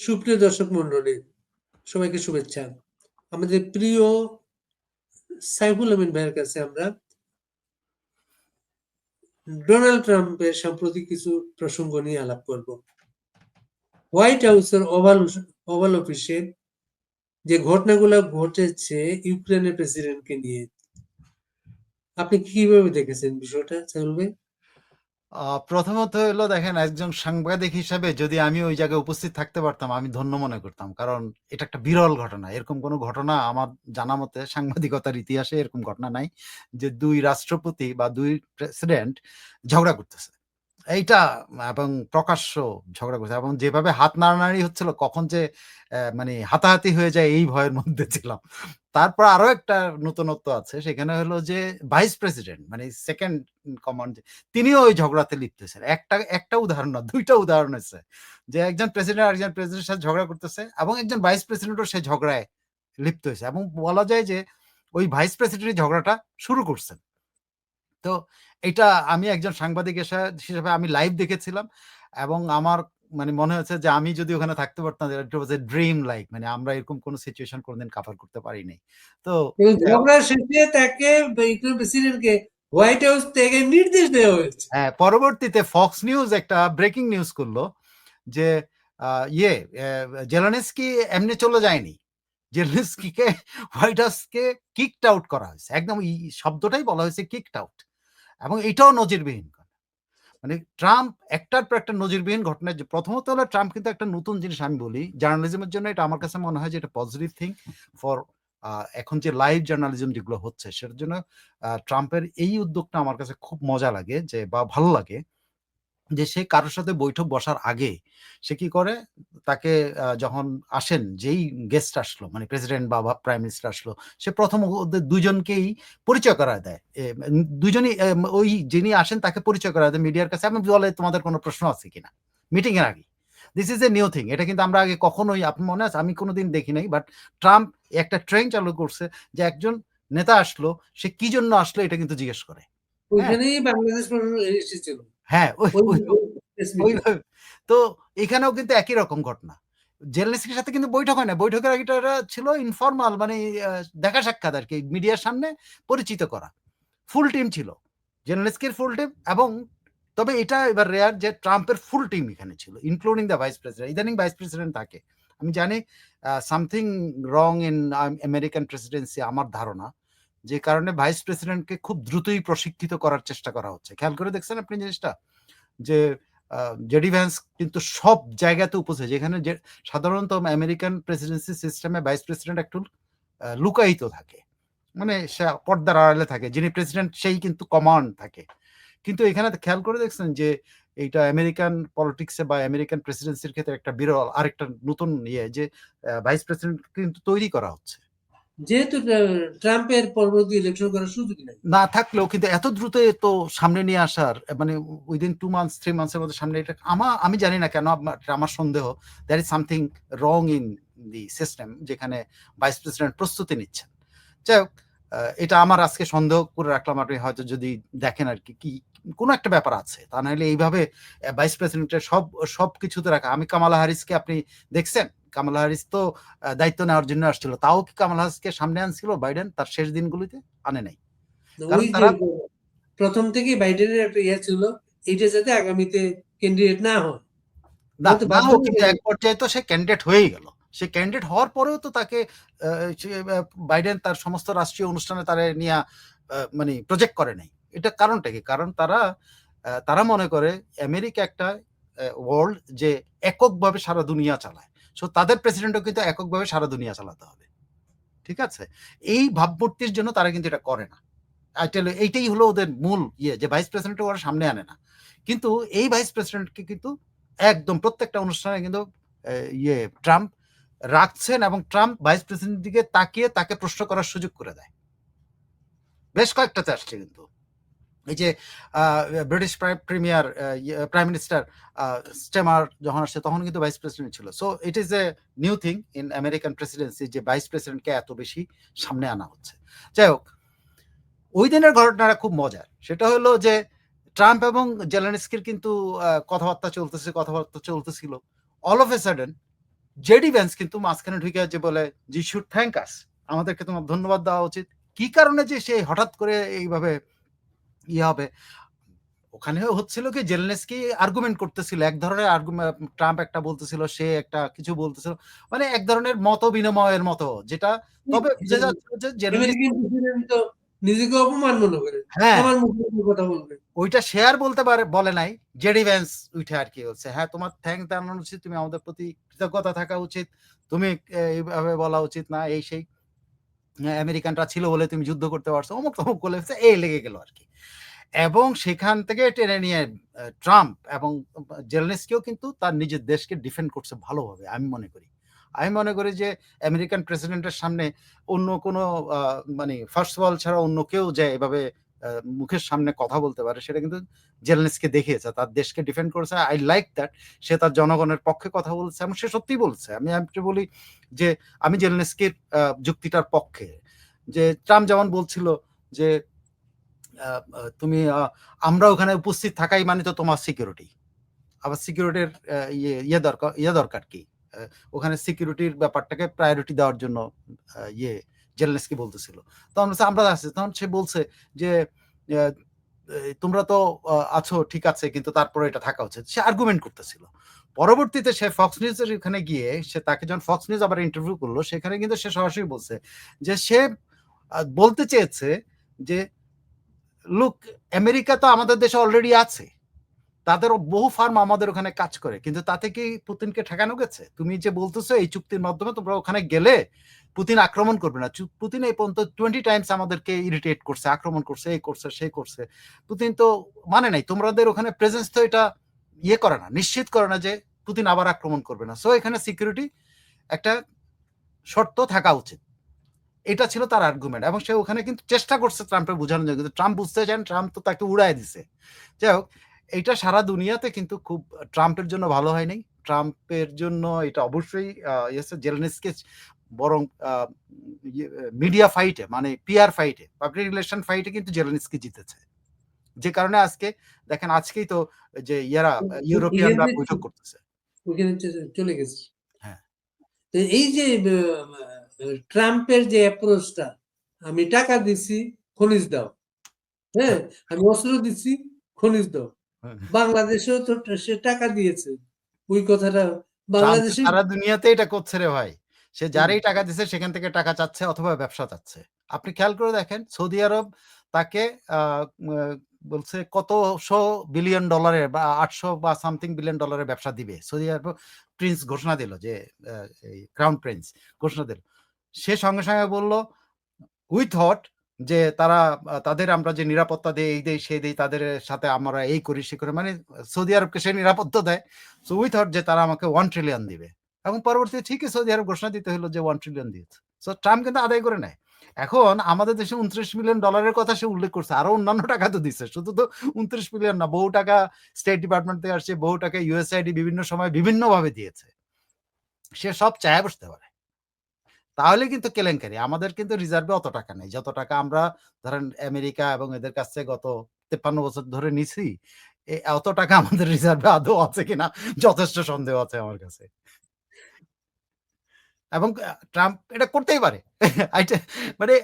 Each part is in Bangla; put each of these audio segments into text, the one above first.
সুপ্রিয় দর্শক মন্ডলী সবাইকে শুভেচ্ছা। আমাদের প্রিয় সাইফুল আমিন ভাইয়ের কাছে আমরা ডোনাল্ড ট্রাম্পের সাম্প্রতিক কিছু প্রসঙ্গ নিয়ে আলাপ করব। হোয়াইট হাউসের ওভাল ওভাল অফিসে যে ঘটনাগুলো ঘটেছে ইউক্রেনের প্রেসিডেন্টকে নিয়ে, আপনি কীভাবে দেখেছেন বিষয়টা, সাইফুল ভাই? প্রথমত হলো দেখেন, একজন সাংবাদিক হিসাবে যদি আমি ওই জায়গায় উপস্থিত থাকতে পারতাম, আমি ধন্য মনে করতাম। কারণ এটা একটা বিরল ঘটনা। এরকম কোনো ঘটনা আমার জানা মতে সাংবাদিকতার ইতিহাসে এরকম ঘটনা নাই যে দুই রাষ্ট্রপতি বা দুই প্রেসিডেন্ট ঝগড়া করতেছে। এইটা এবং প্রকাশ্য ঝগড়া করছে এবং যেভাবে হাত নাড়ানাড়ি হচ্ছিল, কখন যে মানে হাতাহাতি হয়ে যায় এই ভয়ের মধ্যে ছিলাম। তারপর আরও একটা নতুনত্ব আছে, সেখানে হলো যে ভাইস প্রেসিডেন্ট মানে সেকেন্ড কমান্ড, তিনিও ওই ঝগড়াতে লিপ্ত হয়েছেন। একটা একটা উদাহরণ না দুইটা উদাহরণ হয়েছে। যে একজন প্রেসিডেন্ট আরেকজন প্রেসিডেন্টের সাথে ঝগড়া করতেছে এবং একজন ভাইস প্রেসিডেন্টও সে ঝগড়ায় লিপ্ত হয়েছে এবং বলা যায় যে ওই ভাইস প্রেসিডেন্ট ঝগড়াটা শুরু করছেন। তো এটা আমি একজন সাংবাদিক হিসা- হিসেবে আমি লাইভ দেখেছিলাম এবং আমার মানে মনে হচ্ছে যে আমি যদি ওখানে থাকতে পারতাম ইট ওয়াজ এ ড্রিম লাইক মানে আমরা এরকম কোনো সিচুয়েশন কোনোদিন কাভার করতে পারিনি। তো এবং ঝগড়ার শেষে তাকে ইউক্রেন প্রেসিডেন্টকে হোয়াইট হাউস থেকে নির্দেশ দেওয়া হয়েছে। হ্যাঁ পরবর্তীতে ফক্স নিউজ একটা ব্রেকিং নিউজ করল যে ইয়ে জেলানেস্কি এমনি চলে যায়নি। জেলানেস্কিকে হোয়াইট হাউসকে কিকড আউট করা হয়েছে। একদম শব্দটাই বলা হয়েছে কিকড আউট এবং এটাও নজিরবিহীন মানে ট্রাম্প একটার পর একটা নজিরবিহীন ঘটনা। যে প্রথমত হলো, ট্রাম্প কিন্তু একটা নতুন জিনিস আমি বলি, জার্নালিজমের জন্য এটা আমার কাছে মনে হয় যে এটা পজিটিভ থিং ফর এখন যে লাইভ জার্নালিজম যেগুলো হচ্ছে, সেটার জন্য ট্রাম্পের এই উদ্যোগটা আমার কাছে খুব মজা লাগে, যে বা ভালো লাগে। যে সে কারোর সাথে বৈঠক বসার আগে সে কি করে? তাকে যখন আসেন, যেই গেস্ট আসলো মানে প্রেসিডেন্ট বা প্রাইম মিনিস্টার আসলো, সে প্রথম ওদের দুজনকেই পরিচয় করায় দেয়। দুজনই ওই যিনি আসেন তাকে পরিচয় করায় দেয় মিডিয়ার কাছে। এবং বলে, তোমাদের কোনো প্রশ্ন আছে কিনা? মিটিং এর আগে this is a new thing এটা কিন্তু আমরা আগে কখনোই, আপনি মনে আছে, আমি কোনোদিন দেখি নাই বাট ট্রাম্প একটা ট্রেন চালু করছে যে একজন নেতা আসলো, সে কি জন্য আসলো এটা কিন্তু জিজ্ঞেস করে। ওইখানেই বাংলাদেশ এসেছিল। হ্যাঁ তো এখানেও কিন্তু একই রকম ঘটনা। জেলনেস্কির সাথে কিন্তু বৈঠক হয় না। বৈঠকের আগে এটা ছিল ইনফর্মাল মানে দেখা সাক্ষাৎ আর কি মিডিয়ার সামনে পরিচিত করা। ফুল টিম ছিল। জেলনেস্কির ফুল টিম এবং তবে এটা এবার রেয়ার যে ট্রাম্পের ফুল টিম এখানে ছিল ইনক্লুডিং দ্য ভাইস প্রেসিডেন্ট ইদানিং ভাইস প্রেসিডেন্ট থাকে। আমি জানি something wrong in American presidency আমার ধারণা। যে কারণে ভাইস প্রেসিডেন্টকে খুব দ্রুতই প্রশিক্ষিত করার চেষ্টা করা হচ্ছে। খেয়াল করে দেখছেন আপনি জিনিসটা? যে জেডি ভ্যান্স কিন্তু সব জায়গাতে উপস্থিত। যেখানে যে, সাধারণত আমেরিকান প্রেসিডেন্সি সিস্টেমে ভাইস প্রেসিডেন্ট একটু লুকায়িত থাকে। মানে সে পর্দার আড়ালে থাকে। যিনি প্রেসিডেন্ট, সেই কিন্তু কমান্ড থাকে। কিন্তু এখানে খেয়াল করে দেখছেন যে, এইটা আমেরিকান পলিটিক্সে বা আমেরিকান প্রেসিডেন্সির ক্ষেত্রে একটা বিরল আরেকটা নতুন ইয়ে যে ভাইস প্রেসিডেন্ট কিন্তু তৈরি করা হচ্ছে। যেহেতু ট্রাম্পের পরবর্তী ইলেকশন করার সুযোগ নেই। না, থাকলেও কিন্তু এত দ্রুত তো সামনে নিয়ে আসার মানে উইদিন টু মান্থস থ্রি মান্থসের মধ্যে সামনে এটা আমার আমি জানি না কেন আমার সন্দেহ there is something wrong in the system যেখানে ভাইস প্রেসিডেন্ট প্রস্তুতি নিচ্ছেন। যাই হোক এটা আমার আজকে সন্দেহ করে রাখলাম, আপনি হয়তো যদি দেখেন আর কি কি, কোনো একটা ব্যাপার আছে, তা নাহলে এইভাবে ভাইস প্রেসিডেন্টের সব সব কিছুতে রাখা। আমি কামালা হারিসকে আপনি দেখছেন? কামালা হারিস তো দায়িত্ব নেওয়ার জন্য আসছিল। তাও কি কামালা হারিসকে সামনে আনছিল বাইডেন? তার শেষ দিনগুলিতে আনে নাই। প্রথম থেকেই বাইডেনের একটা ইয়ে ছিল এইটা যাতে আগামীতে ক্যান্ডিডেট না হয়। না কিন্তু এক পর্যায়ে তো সে ক্যান্ডিডেট হয়েই গেল। সে ক্যান্ডিডেট হওয়ার পরেও তো তাকে বাইডেন তার সমস্ত রাষ্ট্রীয় অনুষ্ঠানে তারা নিয়ে মানে প্রজেক্ট করে নাই। এটা কারণটা কি? কারণ তারা তারা মনে করে আমেরিকা একটা ওয়ার্ল্ড যে এককভাবে সারা দুনিয়া চালায়। সো তাদের প্রেসিডেন্টও কিন্তু এককভাবে সারা দুনিয়া চালাতে হবে। ঠিক আছে? এই ভাবমূর্তির জন্য তারা কিন্তু এটা করে না। এইটাই হলো ওদের মূল ইয়ে যে ভাইস প্রেসিডেন্ট ওরা সামনে আনে না। কিন্তু এই ভাইস প্রেসিডেন্টকে কিন্তু একদম প্রত্যেকটা অনুষ্ঠানে কিন্তু ইয়ে ট্রাম্প রাখছেন এবং ট্রাম্প ভাইস প্রেসিডেন্ট দিকে তাকিয়ে তাকে প্রশ্ন করার সুযোগ করে দেয়। বেশ কয়েকটাতে আসছে কিন্তু। এই যে British premier prime minister Starmer যখন আসছে তখন কিন্তু ভাইস প্রেসিডেন্ট ছিল। So it is a new thing in American presidency যে ভাইস প্রেসিডেন্টকে এত বেশি সামনে আনা হচ্ছে। যাই হোক, ওই দিনের ঘটনাটা খুব মজার। সেটা হলো যে, ট্রাম্প এবং জেলেনস্কির কিন্তু কথাবার্তা চলতেছে, কথাবার্তা চলতেছিল। All of a sudden JD Vance কিন্তু মাঝখানে ঢুকে যে বলে জি শুড থ্যাংক আস আমাদেরকে তোমার ধন্যবাদ দেওয়া উচিত। কি কারণে যে সে হঠাৎ করে এইভাবে ইয়ে হবে। ওখানে হচ্ছিল কি জেলনেসকি আর্গুমেন্ট করতেছিল এক ধরনের আর্গুমেন্ট ট্রাম্প একটা বলতেছিল সে একটা কিছু বলতেছিল মানে এক ধরনের মত বিনিময়ের মতো যেটা তবে বুঝা যাচ্ছে যে জেলনেসকি নিজেকে অপমান মনে করে। হ্যাঁ। কথা বলবে। ওইটা শেয়ার বলতে পারে বলে নাই। জেডি ভ্যান্স উঠে আর কি হচ্ছে হ্যাঁ তোমার থ্যাংক জানানো উচিত তুমি আমাদের প্রতি কৃতজ্ঞতা থাকা উচিত তুমি এইভাবে বলা উচিত না এই সেই। আমেরিকানরা ছিল বলে তুমি যুদ্ধ করতে পারছ অমুক তমুক বলে ফেলছে, এই লেগে গেল আর কি। এবং সেখান থেকে টেনে নিয়ে ট্রাম্প এবং জেলনেসকেও কিন্তু তার নিজের দেশকে ডিফেন্ড করছে ভালোভাবে আমি মনে করি। আমি মনে করি যে আমেরিকান প্রেসিডেন্টের সামনে অন্য কোনো মানে ফার্স্ট ওয়ার্ল্ড ছাড়া অন্য কেউ যে এভাবে মুখের সামনে কথা বলতে পারে, সেটা কিন্তু জেলনেসকে দেখিয়েছে, তার দেশকে ডিফেন্ড করেছে আই লাইক দ্যাট সে তার জনগণের পক্ষে কথা বলছে এবং সে সত্যিই বলছে। আমি আমি বলি যে, আমি জেলনেসকে যুক্তিটার পক্ষে। যে ট্রাম্প যেমন বলছিল যে তুমি আমরা ওখানে উপস্থিত থাকাই মানে তো তোমার সিকিউরিটি আবার সিকিউরিটির ইয়ে ইয়ে দরকার ইয়ে দরকার কি? ওখানে সিকিউরিটির ব্যাপারটাকে প্রায়োরিটি দেওয়ার জন্য ইয়ে। জেলনেসকি বলতেছিল। তখন আমরা আছি। তখন সে বলছে যে তোমরা তো আছো, ঠিক আছে, কিন্তু তারপরে এটা থাকা উচিত। সে আর্গুমেন্ট করতেছিল। পরবর্তীতে সে ফক্স নিউজের এখানে গিয়ে সে তাকে যখন ফক্স নিউজ আবার ইন্টারভিউ করল, সেখানে কিন্তু সে সরাসরি বলছে যে, সে বলতে চেয়েছে যে লুক আমেরিকা তো আমাদের দেশে অলরেডি আছে। তাদের বহু ফার্ম আমাদের ওখানে কাজ করে, কিন্তু তাতে কি পুতিনকে ঠেকানো গেছে? তুমি যে বলতেছো এই চুক্তির মাধ্যমে তোমরা ওখানে গেলে পুতিন আক্রমণ করবে না। পুতিন এই পর্যন্ত টোয়েন্টি টাইমস আমাদেরকে ইরিটেট করছে, আক্রমণ করছে, এই করছে, সেই করছে। পুতিন তো মানে নাই, তোমাদের ওখানে প্রেজেন্স তো এটা ইয়ে করে না, নিশ্চিত করে না যে পুতিন আবার আক্রমণ করবে না। সো এখানে সিকিউরিটি একটা শর্ত থাকা উচিত। এটা ছিল তার আর্গুমেন্ট এবং সে ওখানে কিন্তু চেষ্টা করছে ট্রাম্পের বোঝানোর জন্য, কিন্তু ট্রাম্প বুঝতে চান ট্রাম্প তো তাকে উড়ায় দিছে। যাই হোক এইটা সারা দুনিয়াতে কিন্তু খুব ট্রাম্পের জন্য ভালো হয়নি ট্রাম্পের জন্য এটা অবশ্যই জেলনেসকে বরং মিডিয়া ফাইটে মানে পিআর ফাইটে পাবলিক রিলেশন ফাইটে কিন্তু জেলনেসকি জিতেছে। যে কারণে আজকে দেখেন আজকেই তো যে ইয়ারা ইউরোপিয়ানরা বৈঠক করতেছে। চলে গেছে। হ্যাঁ। এই যে ট্রাম্পের যে অ্যাপ্রোচটা আমি টাকা দিছি খনিজ দাও। হ্যাঁ আমি অস্ত্র দিচ্ছি খনিজ দাও। বাংলাদেশেও তো সে টাকা দিয়েছে। ওই কথাটা বাংলাদেশে সারা দুনিয়াতে এটা করছে রে ভাই। সে যারাই টাকা দিছে সেখান থেকে টাকা চাচ্ছে অথবা ব্যবসা চাচ্ছে। আপনি খেয়াল করে দেখেন সৌদি আরব তাকে বলছে কতশো বিলিয়ন ডলারের বা আটশো বা সামথিং বিলিয়ন ডলারের ব্যবসা দিবে। সৌদি আরব প্রিন্স ঘোষণা দিল যে ক্রাউন প্রিন্স ঘোষণা দিল। সে সঙ্গে সঙ্গে বলল উই থট যে তারা তাদের আমরা যে নিরাপত্তা দেই, এই দেই সেই দেই, তাদের সাথে আমরা এই করি, সে করে মানে সৌদি আরবকে সে নিরাপত্তা দেয়। সো উই থট যে তারা আমাকে ওয়ান ট্রিলিয়ন দিবে। এবং পরবর্তীতে ঠিকই সৌদি আরব ঘোষণা দিতে হলো যে ওয়ান ট্রিলিয়ন দিয়েছে। সো ট্রাম্প কিন্তু আদায় করে নেয়। এখন আমাদের দেশে উনত্রিশ মিলিয়ন ডলারের কথা সে উল্লেখ করছে। আরও অন্যান্য টাকা তো দিচ্ছে শুধু তো উনত্রিশ মিলিয়ন না, বহু টাকা স্টেট ডিপার্টমেন্ট থেকে আসছে, বহু টাকা ইউএসআইডি বিভিন্ন সময় বিভিন্নভাবে দিয়েছে। সে সব চায় বসতে পারে। তাহলে কিন্তু কেলেঙ্কারি। আমাদের কিন্তু রিজার্ভে অত টাকা নেই। যত টাকা আমরা ধরেন আমেরিকা এবং এদের কাছ থেকে গত তেপ্পান্ন বছর ধরে নিছি অত টাকা আমাদের রিজার্ভে আদৌ আছে কিনা যথেষ্ট সন্দেহ আছে আমার কাছে। এবং ট্রাম্প এটা করতেই পারে। মানে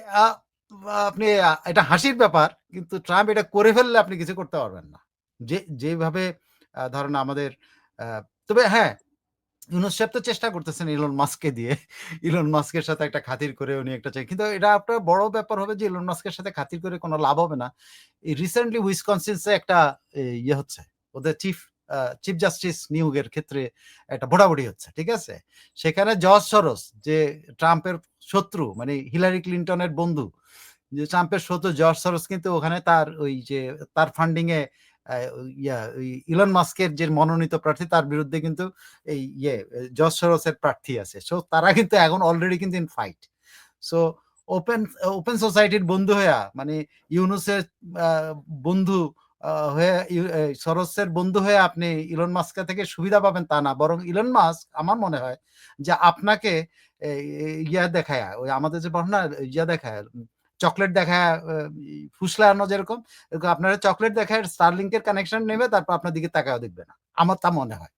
আপনি এটা হাসির ব্যাপার, কিন্তু ট্রাম্প এটা করে ফেললে আপনি কিছু করতে পারবেন না। যে, যেভাবে ধরেন আমাদের তবে হ্যাঁ ইউনুস সাহেব তো চেষ্টা করতেছেন ইলন মাস্ককে দিয়ে। ইলন মাস্কের সাথে একটা খাতির করে উনি একটা চাই। কিন্তু এটা আপনার বড় ব্যাপার হবে যে ইলন মাস্কের সাথে খাতির করে কোনো লাভ হবে না। রিসেন্টলি উইসকনসিনসে একটা ইয়ে হচ্ছে, ওদের চিফ চিফ জাস্টিস নিয়োগের ক্ষেত্রে একটা ভোটাভুটি হচ্ছে, ঠিক আছে? সেখানে জর্জ সরস যে ট্রাম্পের শত্রু মানে হিলারি ক্লিন্টনের বন্ধু, যে ট্রাম্পের শত্রু জর্জ সরস কিন্তু ওখানে তার ওই যে, তার ফান্ডিং এ ইয়া ইলন মাস্কের যে মনোনীত প্রার্থী, তার বিরুদ্ধে কিন্তু এই ইয়ে জর্জ সরসের প্রার্থী আছে। সো তারা কিন্তু এখন অলরেডি কিন্তু in fight so open open সোসাইটির বন্ধু হয়ে মানে ইউনুসের বন্ধু হয়ে সরসের বন্ধু হয়ে আপনি ইলন মাস্কা থেকে সুবিধা পাবেন তা না। বরং ইলন মাস্ক আমার মনে হয়, যে আপনাকে ইয়া দেখায়, ওই আমাদের যে না ইয়া দেখায় চকলেট আহ, ফুসলানো যেরকম এরকম আপনারা চকলেট দেখায় স্টারলিংকের কানেকশন নেবে তারপর আপনার দিকে তাকাও দেখবে না। আমার তা মনে হয়।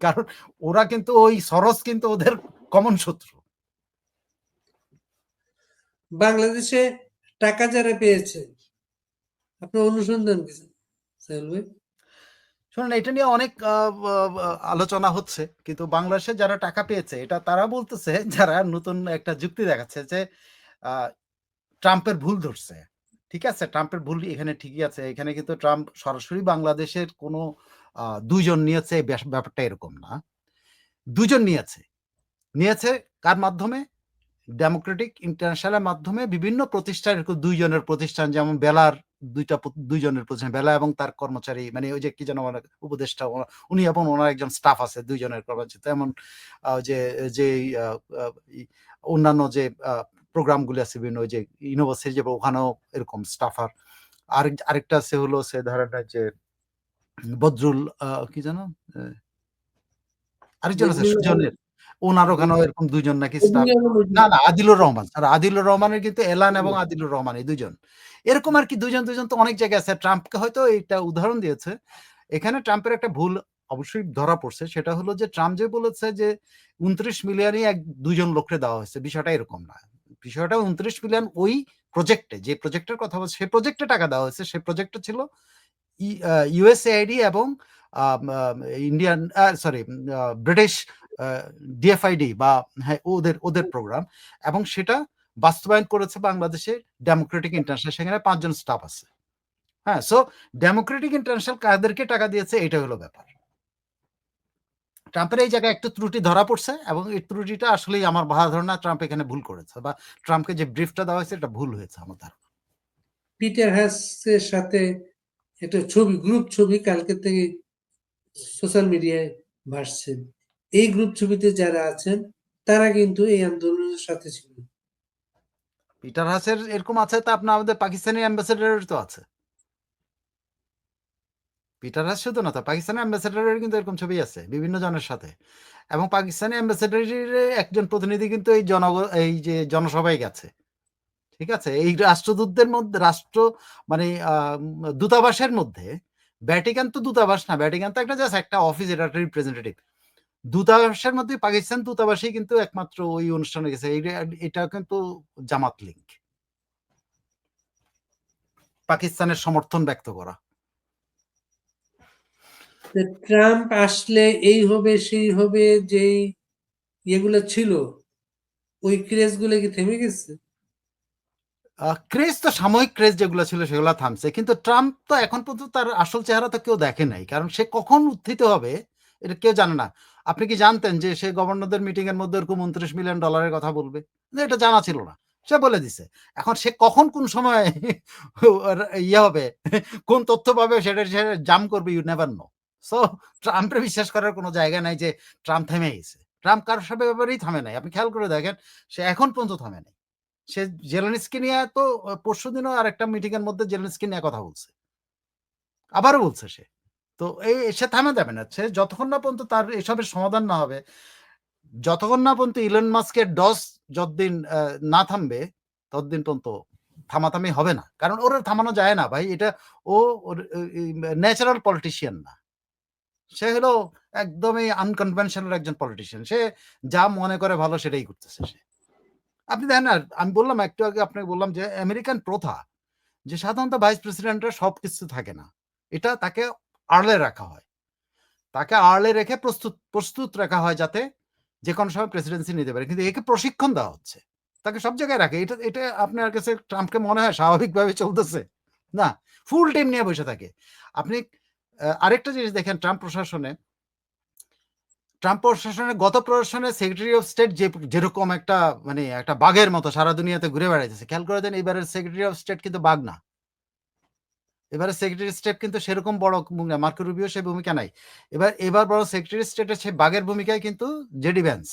কারণ ওরা কিন্তু ওই সরস কিন্তু ওদের কমন শত্রু। বাংলাদেশে টাকা যারা পেয়েছে আপনার অনুসন্ধান শুনুন এটা নিয়ে অনেক আলোচনা হচ্ছে কিন্তু বাংলাদেশে যারা টাকা পেয়েছে এটা তারা বলতেছে যারা নতুন একটা যুক্তি দেখাচ্ছে যে আহ, ট্রাম্পের ভুল ধরছে। ঠিক আছে? ট্রাম্পের ভুল এখানে ঠিকই আছে। এখানে কিন্তু ট্রাম্প সরাসরি বাংলাদেশের কোনো দুইজন নিয়েছে ব্যাপারটা এরকম না। দুজন নিয়েছে। নিয়েছে কার মাধ্যমে? ডেমোক্রেটিক ইন্টারন্যাশনালের মাধ্যমে বিভিন্ন প্রতিষ্ঠান এরকম দুইজনের প্রতিষ্ঠান, যেমন বেলার দুইটা দুইজনের প্রতিষ্ঠান, বেলা এবং তার কর্মচারী মানে ওই যে কি যেন উপদেষ্টা উনি এবং ওনার একজন স্টাফ আছে, দুইজনের কর্মচারী। তেমন যে যে অন্যান্য যে প্রোগ্রামগুলি আছে বিভিন্ন যে ইউনিভার্সিটি যে ওখানেও এরকম স্টাফার আরেক আরেকটা আছে হলো সে ধরনের যে বদরুল কি আহ, আরেকজন আছে সুজনের। ওনার ওখানেও এরকম দুইজন নাকি স্টাফ না না আদিলুর রহমান। আর আদিলুর রহমানের কিন্তু এলান এবং আদিলুর রহমান এই দুজন এরকম আর কি দুজন দুজন তো অনেক জায়গায় আছে। ট্রাম্পকে হয়তো এটা উদাহরণ দিয়েছে। এখানে ট্রাম্পের একটা ভুল অবশ্যই ধরা পড়ছে। সেটা হলো যে ট্রাম্প যে বলেছে যে উনত্রিশ মিলিয়নই এক দুজন লোককে দেওয়া হয়েছে। বিষয়টা এরকম না। বিষয়টা উনত্রিশ মিলিয়ন ওই প্রজেক্টে যে প্রজেক্টের কথা বলছে সেই প্রজেক্টে টাকা দেওয়া হয়েছে। সেই প্রজেক্টটা ছিল ইউএসএআইডি এবং ইন্ডিয়ান সরি ব্রিটিশ ডিএফআইডি বা হ্যাঁ ওদের ওদের প্রোগ্রাম এবং সেটা বাস্তবায়ন করেছে বাংলাদেশের ডেমোক্রেটিক ইন্টারন্যাশনাল সেখানে পাঁচজন স্টাফ আছে। হ্যাঁ সো ডেমোক্রেটিক ইন্টারন্যাশনাল কাদেরকে টাকা দিয়েছে এটা হলো ব্যাপার। ট্রাম্পের এই জায়গায় একটু ত্রুটি ধরা পড়ছে এবং এই ত্রুটিটা আসলেই আমার ভালো ধারণা ট্রাম্প এখানে ভুল করেছে বা ট্রাম্পকে যে ব্রিফটা দেওয়া হয়েছে এটা ভুল হয়েছে আমার ধারণা। পিটার হ্যাসের সাথে একটা ছবি গ্রুপ ছবি কালকে থেকে সোশ্যাল মিডিয়ায় ভাসছে এই গ্রুপ ছবিতে যারা আছেন তারা কিন্তু এই আন্দোলনের সাথে ছিল। পিটার হাসের এরকম আছে তা আপনার আমাদের পাকিস্তানি অ্যাম্বাসেডারের তো আছে। পিটার হাস শুধু না, তো পাকিস্তানি অ্যাম্বাসেডারের কিন্তু এরকম ছবি আছে, বিভিন্ন জনের সাথে। এবং পাকিস্তানি অ্যাম্বাসেডারের একজন প্রতিনিধি কিন্তু এই জনগ, এই যে জনসভায় গেছে। ঠিক আছে? এই রাষ্ট্রদূতদের মধ্যে, রাষ্ট্র মানে দূতাবাসের মধ্যে ভ্যাটিকান তো দূতাবাস না ভ্যাটিকান তো একটা জাস্ট একটা অফিস এটা রিপ্রেজেন্টেটিভ দূতাবাসের মধ্যে পাকিস্তান দূতাবাসই কিন্তু একমাত্র ওই অনুষ্ঠানে গেছে এটা কিন্তু জামাত লিঙ্ক পাকিস্তানের সমর্থন ব্যক্ত করা। ট্রাম্প আসলে এই হবে, সেই হবে, যেই ইয়েগুলো ছিল, ওই ক্রেজগুলো কি থেমে গেছে? ক্রেজ তো সাময়িক ক্রেজ যেগুলো ছিল সেগুলো থামছে, কিন্তু ট্রাম্প তো এখন পর্যন্ত তার আসল চেহারা তো কেউ দেখে নাই, কারণ সে কখন উত্থিত হবে, এটা কেউ জানে না। আপনি কি জানতেন যে সে গভর্নরদের মিটিং এর মধ্যে এরকম উনত্রিশ মিলিয়ন ডলারের কথা বলবে? এটা জানা ছিল না, সে বলে দিছে। এখন সে কখন কোন সময় ইয়ে হবে, কোন তথ্য পাবে সেটা সে জাম করবে ইউ নেভার নো সো ট্রাম্পের বিশ্বাস করার কোনো জায়গা নাই যে ট্রাম্প থেমে গেছে। ট্রাম্প কারোর সাথে ব্যাপারেই থামে নাই। আপনি খেয়াল করে দেখেন, সে এখন পর্যন্ত থামে নাই। সে জেলেনস্কি নিয়ে তো পরশু দিনও আর একটা মিটিং এর মধ্যে জেলেনস্কি নিয়ে কথা বলছে। আবারও বলছে সে। তো এই, সে থামে যাবে না। সে যতক্ষণ না পর্যন্ত তার এসবের সমাধান না হবে, যতক্ষণ না পর্যন্ত ইলন মাস্কের ডস যতদিন না থামবে, ততদিন পর্যন্ত থামাথামি হবে না। কারণ ওর থামানো যায় না ভাই। এটা ও ন্যাচারাল পলিটিশিয়ান না। সে হলো একদমই আনকনভেনশনাল একজন পলিটিশিয়ান সে যা মনে করে ভালো সেটাই করতেছে সে। আপনি দেখেন না, আমি বললাম একটু আগে আপনাকে বললাম যে আমেরিকান প্রথা, যে সাধারণত ভাইস প্রেসিডেন্টের সব কিছু থাকে না, এটা তাকে আড়লে রাখা হয়। তাকে আড়লে রেখে প্রস্তুত প্রস্তুত রাখা হয় যাতে যে কোনো সময় প্রেসিডেন্সি নিতে পারে। কিন্তু একে প্রশিক্ষণ দেওয়া হচ্ছে। তাকে সব জায়গায় রাখে। এটা এটা আপনার কাছে ট্রাম্পকে মনে হয় স্বাভাবিকভাবে চলতেছে। না ফুল টাইম নিয়ে বসে থাকে। আপনি আরেকটা জিনিস দেখেন, ট্রাম্প প্রশাসনে। ট্রাম্প প্রশাসনের গত প্রশাসনে সেক্রেটারি অফ স্টেট যে যেরকম একটা মানে একটা বাঘের মতো সারা দুনিয়াতে ঘুরে বেড়াইতেছে। খেয়াল করে দেন, এবারের সেক্রেটারি অফ স্টেট কিন্তু বাঘ না। এবারে সেক্রেটারি স্টেট কিন্তু সেরকম বড় ভূমিকা মার্কো রুবিও সেই ভূমিকা নাই। এবার এবার বড় সেক্রেটারি স্টেটের সেই বাঘের ভূমিকায় কিন্তু জেডি ভ্যান্স